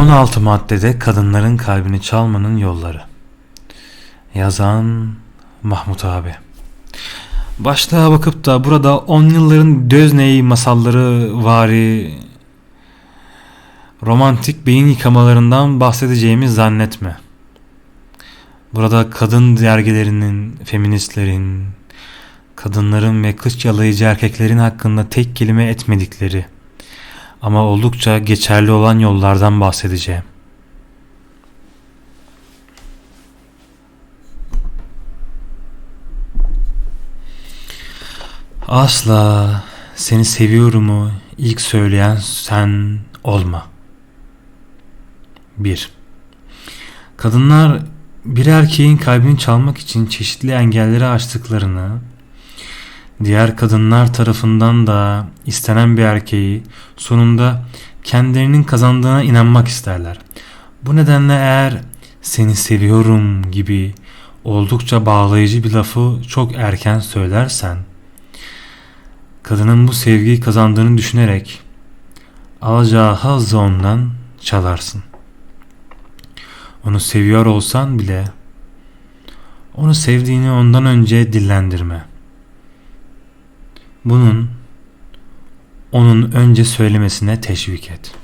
16 maddede kadınların kalbini çalmanın yolları. Yazan Mahmut abi. Başlığa bakıp da burada 10 yılların Dözney masalları vari romantik beyin yıkamalarından bahsedeceğimi zannetme. Burada kadın dergilerinin, feministlerin, kadınların ve kış yalayıcı erkeklerin hakkında tek kelime etmedikleri ama oldukça geçerli olan yollardan bahsedeceğim. Asla seni seviyorumu ilk söyleyen sen olma. 1. Kadınlar bir erkeğin kalbini çalmak için çeşitli engelleri aştıklarını, diğer kadınlar tarafından da istenen bir erkeği sonunda kendilerinin kazandığına inanmak isterler. Bu nedenle eğer seni seviyorum gibi oldukça bağlayıcı bir lafı çok erken söylersen, kadının bu sevgiyi kazandığını düşünerek alacağı hazzı ondan çalarsın. Onu seviyor olsan bile onu sevdiğini ondan önce dillendirme. Bunun onun önce söylemesine teşvik et.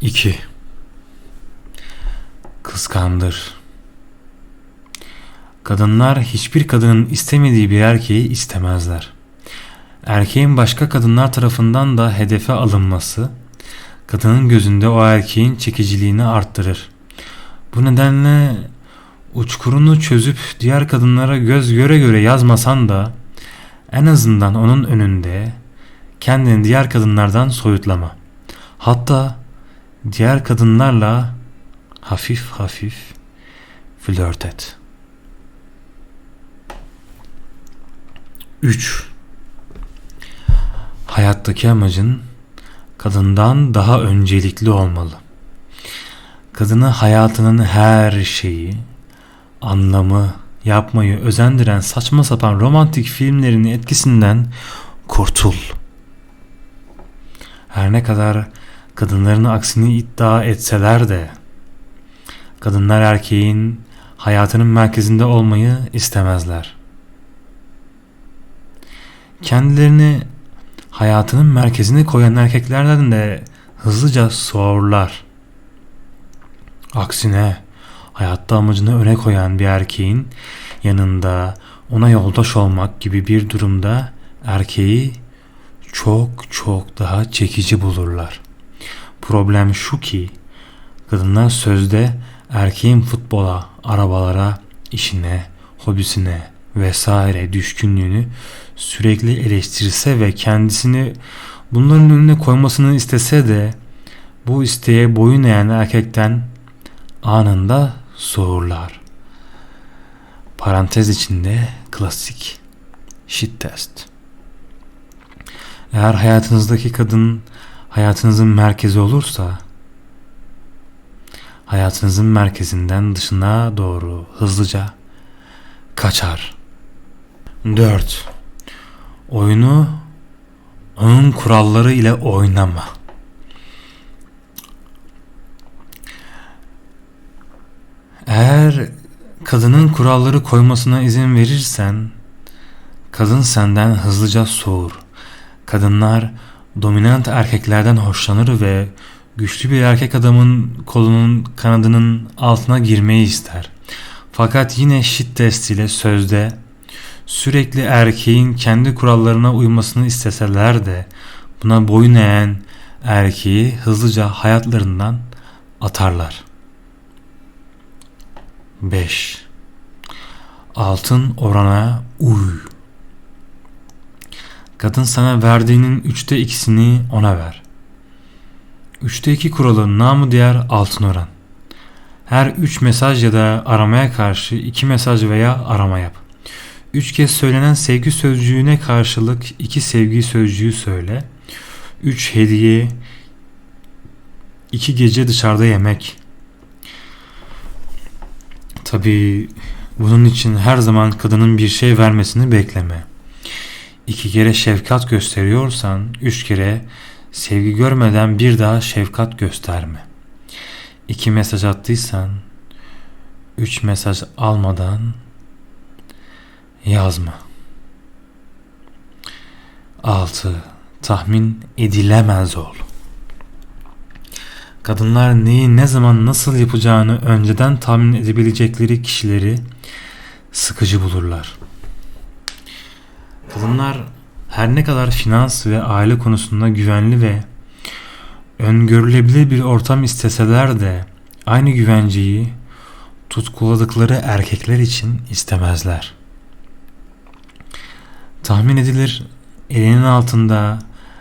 2. Kıskandır. Kadınlar hiçbir kadının istemediği bir erkeği istemezler. Erkeğin başka kadınlar tarafından da hedefe alınması, kadının gözünde o erkeğin çekiciliğini arttırır. Bu nedenle uçkurunu çözüp diğer kadınlara göz göre göre yazmasan da en azından onun önünde kendini diğer kadınlardan soyutlama. Hatta diğer kadınlarla hafif hafif flört et. 3. Hayattaki amacın kadından daha öncelikli olmalı. Kadını hayatının her şeyi, anlamı, yapmayı özendiren saçma sapan romantik filmlerin etkisinden kurtul. Her ne kadar kadınların aksini iddia etseler de kadınlar erkeğin hayatının merkezinde olmayı istemezler. Kendilerini hayatının merkezine koyan erkeklerden de hızlıca soğurlar. Aksine hayatta amacını öne koyan bir erkeğin yanında ona yoldaş olmak gibi bir durumda erkeği çok çok daha çekici bulurlar. Problem şu ki kadınlar sözde erkeğin futbola, arabalara, işine, hobisine vesaire düşkünlüğünü sürekli eleştirse ve kendisini bunların önüne koymasını istese de bu isteğe boyun eğen erkekten anında soğurlar. Parantez içinde klasik shit test. Eğer hayatınızdaki kadın hayatınızın merkezi olursa hayatınızın merkezinden dışına doğru hızlıca kaçar. 4. Oyunu onun kuralları ile oynama. Eğer kadının kuralları koymasına izin verirsen kadın senden hızlıca soğur. Kadınlar dominant erkeklerden hoşlanır ve güçlü bir erkek adamın kolunun kanadının altına girmeyi ister. Fakat yine shit testiyle sözde sürekli erkeğin kendi kurallarına uymasını isteseler de buna boyun eğen erkeği hızlıca hayatlarından atarlar. 5. Altın orana uy. Kadın sana verdiğinin üçte ikisini ona ver. Üçte iki kuralı namı diğer altın oran. Her üç mesaj ya da aramaya karşı iki mesaj veya arama yap. Üç kez söylenen sevgi sözcüğüne karşılık iki sevgi sözcüğü söyle. Üç hediye, iki gece dışarıda yemek. Tabii bunun için her zaman kadının bir şey vermesini bekleme. İki kere şefkat gösteriyorsan üç kere Sevgi görmeden bir daha şefkat gösterme. İki mesaj attıysan üç mesaj almadan yazma. 6. Tahmin edilemez ol. Kadınlar neyi ne zaman nasıl yapacağını önceden tahmin edebilecekleri kişileri sıkıcı bulurlar. Kadınlar her ne kadar finans ve aile konusunda güvenli ve öngörülebilir bir ortam isteseler de aynı güvenceyi tutkuladıkları erkekler için istemezler. Tahmin edilir elinin altında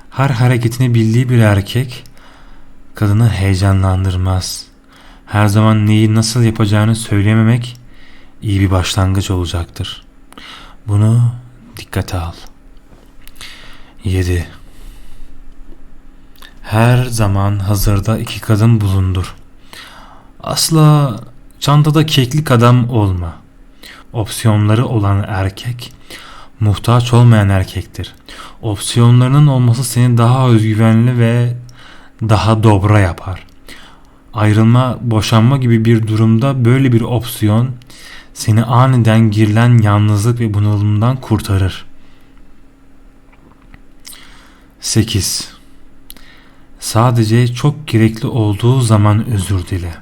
her hareketini bildiği bir erkek kadını heyecanlandırmaz. Her zaman neyi nasıl yapacağını söylememek iyi bir başlangıç olacaktır. Bunu dikkate al. 7. Her zaman hazırda iki kadın bulundur. Asla çantada keklik adam olma. Opsiyonları olan erkek muhtaç olmayan erkektir. Opsiyonlarının olması seni daha özgüvenli ve daha dobra yapar. Ayrılma, boşanma gibi bir durumda böyle bir opsiyon seni aniden girilen yalnızlık ve bunalımdan kurtarır. 8. Sadece çok gerekli olduğu zaman özür dile.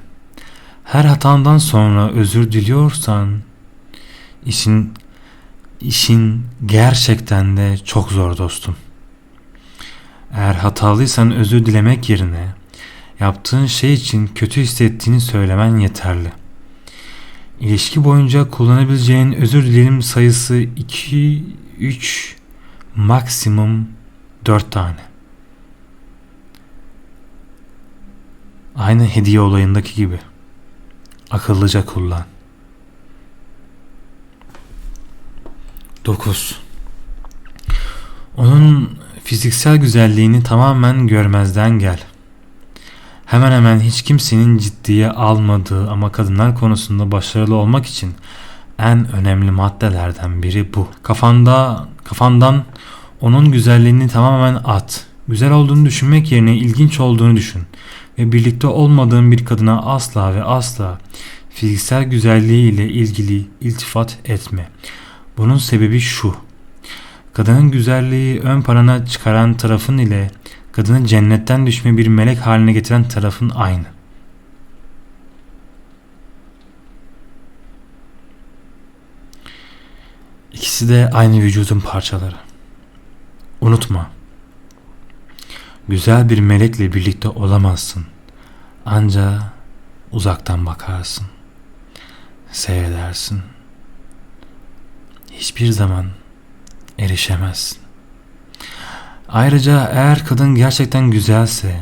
Her hatandan sonra özür diliyorsan işin işin gerçekten de çok zor dostum. Eğer hatalıysan özür dilemek yerine yaptığın şey için kötü hissettiğini söylemen yeterli. İlişki boyunca kullanabileceğin özür dilerim sayısı 2, 3, maksimum 4 tane. Aynı hediye olayındaki gibi. Akıllıca kullan. 9. Onun fiziksel güzelliğini tamamen görmezden gel. Hemen hemen hiç kimsenin ciddiye almadığı ama kadınlar konusunda başarılı olmak için en önemli maddelerden biri bu. Kafanda kafandan onun güzelliğini tamamen at. Güzel olduğunu düşünmek yerine ilginç olduğunu düşün ve birlikte olmadığın bir kadına asla ve asla fiziksel güzelliği ile ilgili iltifat etme. Bunun sebebi şu. Kadının güzelliği ön plana çıkaran tarafın ile kadını cennetten düşme bir melek haline getiren tarafın aynı. İkisi de aynı vücudun parçaları. Unutma. Güzel bir melekle birlikte olamazsın. Anca uzaktan bakarsın. Seyredersin. Hiçbir zaman erişemezsin. Ayrıca eğer kadın gerçekten güzelse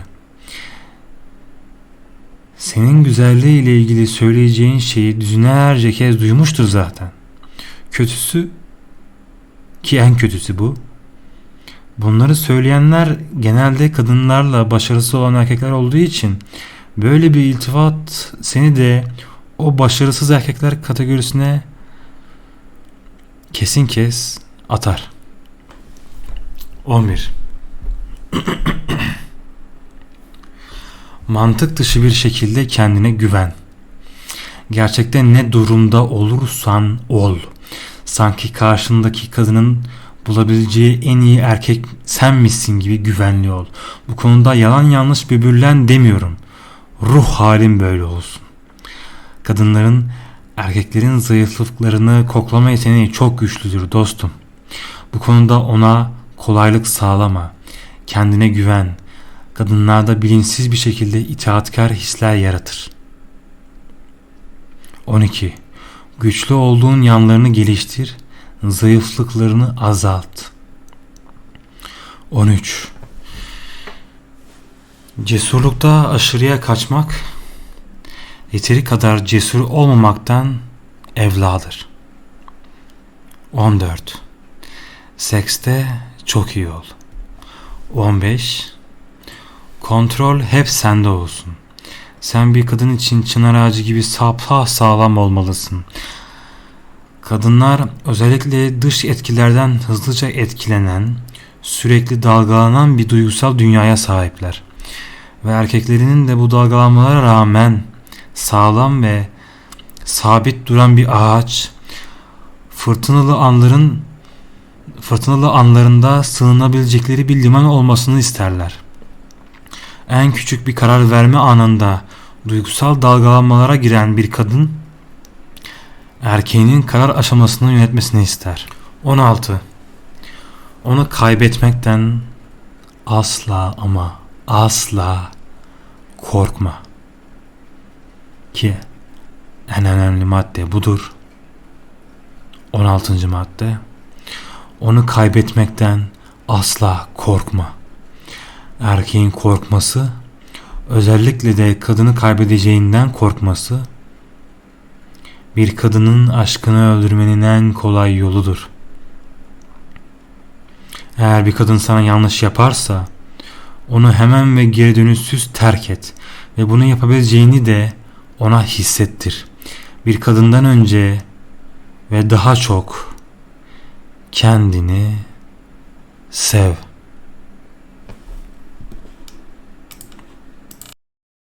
senin güzelliği ile ilgili söyleyeceğin şeyi düzinerce kez duymuştur zaten. Kötüsü ki en kötüsü bu. Bunları söyleyenler genelde kadınlarla başarısı olan erkekler olduğu için böyle bir iltifat seni de o başarısız erkekler kategorisine kesin kes atar. 11. Mantık dışı bir şekilde kendine güven. Gerçekte ne durumda olursan ol. Sanki karşındaki kadının bulabileceği en iyi erkek sen misin gibi güvenli ol. Bu konuda yalan yanlış böbürlen demiyorum. Ruh halin böyle olsun. Kadınların erkeklerin zayıflıklarını koklama yeteneği çok güçlüdür dostum. Bu konuda ona kolaylık sağlama. Kendine güven. Kadınlarda bilinçsiz bir şekilde itaatkar hisler yaratır. 12. Güçlü olduğun yanlarını geliştir, zayıflıklarını azalt. 13. Cesurlukta aşırıya kaçmak, yeteri kadar cesur olmamaktan evladır. 14. Sekste çok iyi ol. 15. Kontrol hep sende olsun. Sen bir kadın için çınar ağacı gibi sapha sağlam olmalısın. Kadınlar özellikle dış etkilerden hızlıca etkilenen, sürekli dalgalanan bir duygusal dünyaya sahipler. Ve erkeklerinin de bu dalgalanmalara rağmen sağlam ve sabit duran bir ağaç, fırtınalı anların fırtınalı anlarında sığınabilecekleri bir liman olmasını isterler. En küçük bir karar verme anında duygusal dalgalanmalara giren bir kadın erkeğinin karar aşamasını yönetmesini ister. 16. Onu kaybetmekten asla ama asla korkma. Ki en önemli madde budur. 16. madde. Onu kaybetmekten asla korkma. Erkeğin korkması, özellikle de kadını kaybedeceğinden korkması, bir kadının aşkını öldürmenin en kolay yoludur. Eğer bir kadın sana yanlış yaparsa, onu hemen ve geri dönüşsüz terk et ve bunu yapabileceğini de ona hissettir. Bir kadından önce ve daha çok kendini sev.